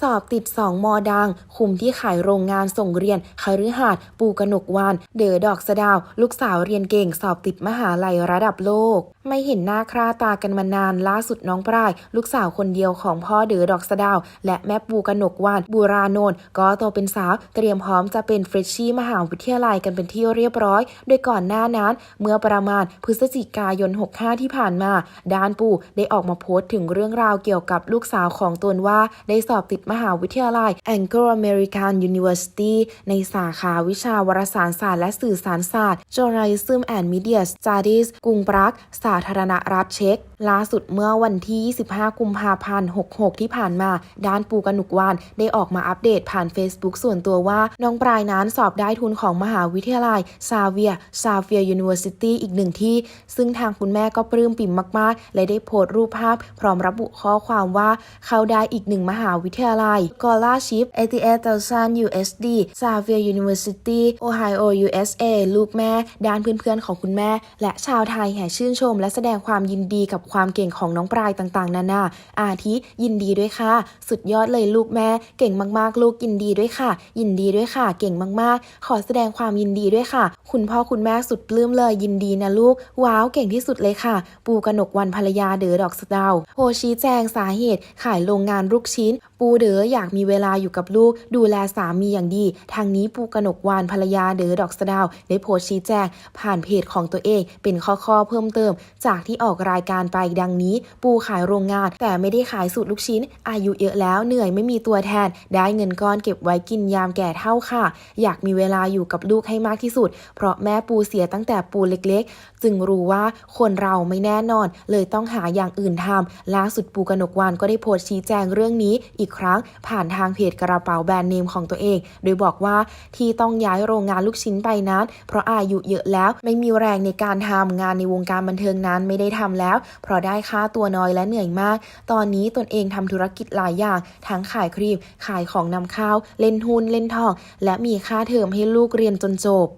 สอบติด 2 มอดัง คุมที่ขายโรงงานส่งเรียนคฤหาสน์ปูกนกวาน เดอดอกสดาว ลูกสาวเรียนเก่ง สอบติดมหาลัยระดับโลก ไม่เห็นหน้าคราตากันมานานล่าสุดน้องปลาย ลูกสาวคนเดียวของพ่อเดอดอกสดาว และแม่ปูกนกวาน บูราโนนก็โตเป็นสาวเตรียมพร้อมจะเป็นเฟรชชี่มหาวิทยาลัยกันเป็นที่เรียบร้อย โดยก่อนหน้านั้น เมื่อประมาณพฤศจิกายน 65 ที่ผ่านมาด้านปูได้ออกมาโพสต์ถึงเรื่องราวเกี่ยวกับลูกสาวของตนว่าได้สอบติดมหาวิทยาลัย Anglo American University ในสาขาวิชาวารสารศาสตร์และสื่อสารศาสตร์ Journalism and Media Studies กรุงปรากสาธารณรัฐเช็กล่าสุดเมื่อวันที่ 25 กุมภาพันธ์ 66 ที่ผ่านมา ด้านปูกนุกวานได้ออกมาอัปเดตผ่าน Facebook ส่วนตัวว่า น้องปลายนั้นสอบได้ทุนของมหาวิทยาลัยซาเวียซาเวียยูนิเวอร์ซิตี้อีกหนึ่งที่ ซึ่งทางคุณแม่ก็ปลื้มปิ่มมาก ๆ และได้โพสต์รูปภาพ พร้อมระบุข้อความว่า เข้าได้อีกหนึ่งมหาวิทยาลัย Scholarship 88,000 USD Xavier University Ohio USA ลูกแม่ ด้านเพื่อน ๆ ของคุณแม่ และชาวไทยแห่ชื่นชม และแสดงความยินดีกับความเก่งของน้องปลายต่างๆ นานา อาทิยินดีด้วยค่ะ สุดยอดเลยลูกแม่ เก่งมากๆ ลูกยินดีด้วยค่ะ ยินดีด้วยค่ะ เก่งมากๆ ขอแสดงความยินดีด้วยค่ะ คุณพ่อคุณแม่สุดปลื้มเลยยินดีนะลูก ว้าวเก่งที่สุดเลยค่ะ ปูกนกวันภรรยาเดอดอกสะดาวโพชี้แจงสาเหตุ ขายโรงงานลูกชิ้น ปูเดออยากมีเวลาอยู่กับลูก ดูแลสามีอย่างดี ทางนี้ปูกนกวานภรรยาเดอดอกสะดาวได้โพสต์ชี้แจง ผ่านเพจของตัวเองเป็นข้อๆเพิ่มเติม จากที่ออกรายการไปดังนี้ ปูขายโรงงาน แต่ไม่ได้ขายสูตรลูกชิ้น อายุเยอะแล้วเหนื่อยไม่มีตัวแทน ได้เงินก้อนเก็บไว้กินยามแก่เท่าค่ะ อยากมีเวลาอยู่กับลูกให้มากที่สุด เพราะแม่ปูเสียตั้งแต่ปูเล็กๆ จึงรู้ว่าคนเราไม่แน่นอน เลยต้องหาอย่างอื่นทำล่าสุดปูกนกวานก็ได้โพสต์ชี้แจงเรื่องนี้อีกครั้ง ผ่านทางเพจกระเป๋าแบรนด์เนมของตัวเอง โดยบอกว่าที่ต้องย้ายโรงงานลูกชิ้นไปนั้นเพราะอายุเยอะแล้วไม่มีแรงในการทำงานในวงการบันเทิงนั้นไม่ได้ทำแล้วเพราะได้ค่าตัวน้อยและเหนื่อยมาก ตอนนี้ตนเองทำธุรกิจหลายอย่าง ทั้งขายครีม ขายของนำเข้า เล่นหุ้น เล่นทอง และมีค่าเทอมให้ลูกเรียนจนจบ